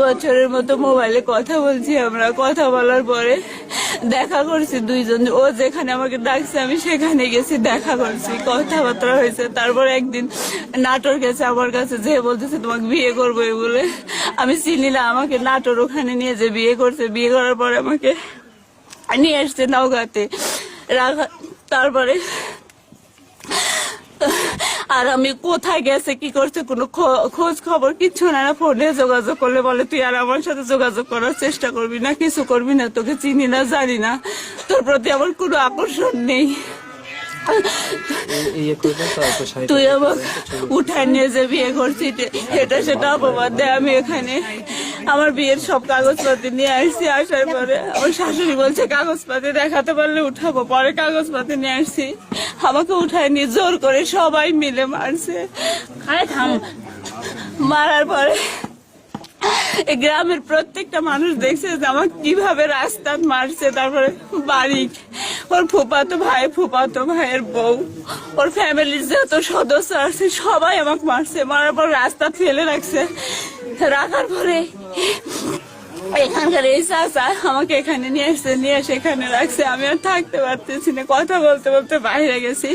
বছরের মতো মোবাইলে কথা বলছি আমরা। কথা বলার পরে দেখা করছি দুইজন। ও যেখানে আমাকে ডাকছে, আমি সেখানে গেছি, দেখা করছি। কথাবার্তা হয়েছে। তারপর একদিন নাটোর গেছে আমার কাছে, যে বলতেছে, তোমাকে বিয়ে করব বলে। আমি চিনি না, আমাকে নাটোর ওখানে নিয়ে যে বিয়ে করছে। বিয়ে করার পরে আমাকে নিয়ে আসছে নওগাঁতে। রাখা তারপরে আর আমি কোথায় গেছে কি করছে কোনো খোঁজ খবর কিছু না। ফোনে যোগাযোগ করলে বলে তুই আর আমার সাথে যোগাযোগ করার চেষ্টা করবি না কিছু করবি না তোকে চিনি না জানি না। তোর প্রতি আমার কোনো আকর্ষণ নেই। তুই আমার উঠায় নিয়ে যে বিয়ে করছিস এটা সেটা অপবাদ দেয় আমি এখানে আমার বিয়ের সব কাগজপাতি নিয়ে আসছি আসার পরে। আমার শাশুড়ি বলছে, কাগজপাতি দেখাতে পারলে উঠাবো, পরে কাগজপাতি নিয়ে আসছি। আমাকে উঠায় নিয়ে জোর করে সবাই মিলে মারছে। মারার পরে গ্রামের প্রত্যেকটা মানুষ দেখছে যে আমাকে কীভাবে রাস্তা মারছে, তারপরে বাড়ি ওর ফুপাতো ভাই ফুপাতো ভাইয়ের বউ, ওর ফ্যামিলির যত সদস্য আছে, সবাই আমাকে মারছে, মারার পর রাস্তা ফেলে রাখছে। রাখার পরে এখানকার এই চাচা আমাকে এখানে নিয়ে এসছে নিয়ে এসে এখানে রাখছে। আমি আর থাকতে পারতেছি না, কথা বলতে বলতে বাইরে গেছি।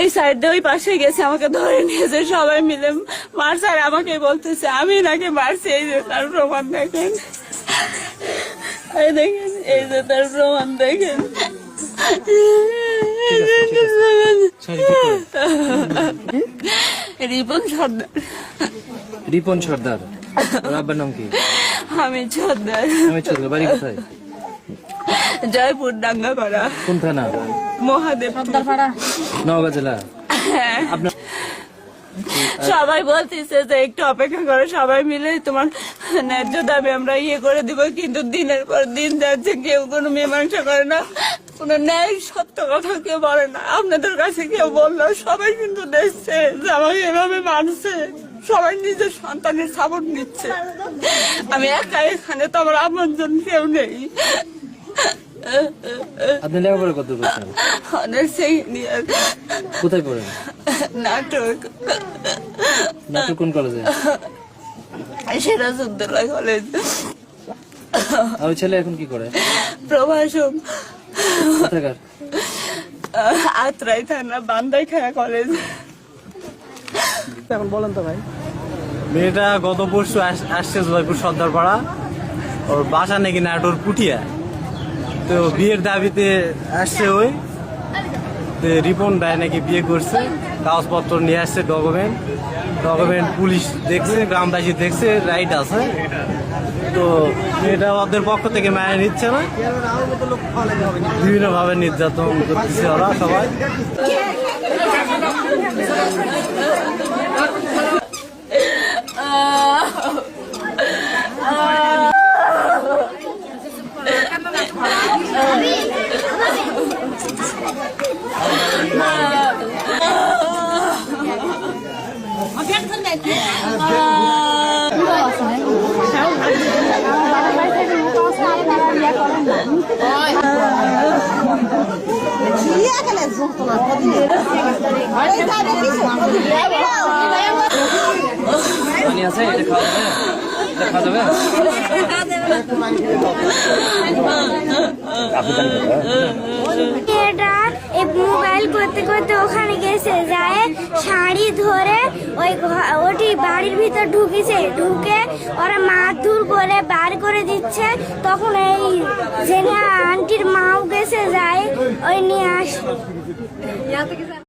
এই সাইড ওই পাশে গেছে, আমাকে ধরে নিয়েছে সবাই মিলে। মারছে আর আমাকে বলতেছে, আমি নাকি মারছি, এই যে তার প্রমাণ দেখেন। দেখেন। এই যে তার প্রমাণ দেখেন। রিপন সর্দার রিপন সর্দার আব্বার নাম কি আমি সর্দার আমি ছোট বাড়ি কোথায় জয়পুর ডাঙ্গাপাড়া কোন থানা মহাদেব নওগাঁ জেলা হ্যাঁ আপনার সবাই বলতেছে যে একটু অপেক্ষা করো সবাই মিলে তোমার ন্যায্য দাবি আমরা ইয়ে করে দিব কিন্তু দিনের পর দিন যাচ্ছে কেউ কোনো মীমাংসা করে না কোনো ন্যায় সত্য কথা কেউ বলে না। আপনাদের কাছে কেউ বলল সবাই কিন্তু দেখছে যে আমাকে এভাবে মানছে সবাই নিজের সন্তানের সাপোর্ট নিচ্ছে। আমি একা এখানে তো আমার আপনজন কেউ নেই। আপনি লেখাপড়া ইয়ার কোথায় পড়েন? নাটক। নাটক কোন কলেজে সিরাজউদ্দৌলা কলেজ আর ছেলে এখন কি করে? প্রভাষক। কোথাকার? আত্রাই থানা বান্দাইখানা কলেজ এখন বলেন তো ভাই। মেয়েটা গত পরশু আস- আসছে জয়পুর সর্দারপাড়া। ওর বাসা নাকি নাটোর পুটিয়া তো বিয়ের দাবিতে আসছে ওই। তো রিপন রায় নাকি বিয়ে করছে। কাগজপত্র নিয়ে আসছে ডকুমেন্ট। ডকুমেন্ট পুলিশ দেখছে, গ্রামবাসী দেখছে, রাইট আছে। তো এটা ওদের পক্ষ থেকে মায়া নিচ্ছে না। বিভিন্নভাবে নির্যাতন করতেছে ওরা সবাই। পানি আছে এটা খাওয়া যাবে যাবে মোবাইল করতে করতে ওখানে গেছে যায় শাড়ি ধরে ওই ওটি বাড়ির ভিতর ঢুকেছে। ঢুকে ওরা মারধর করে বার করে দিচ্ছে। তখন এই জেনে আন্টির মাও গেছে, যায় ওই নিয়ে আস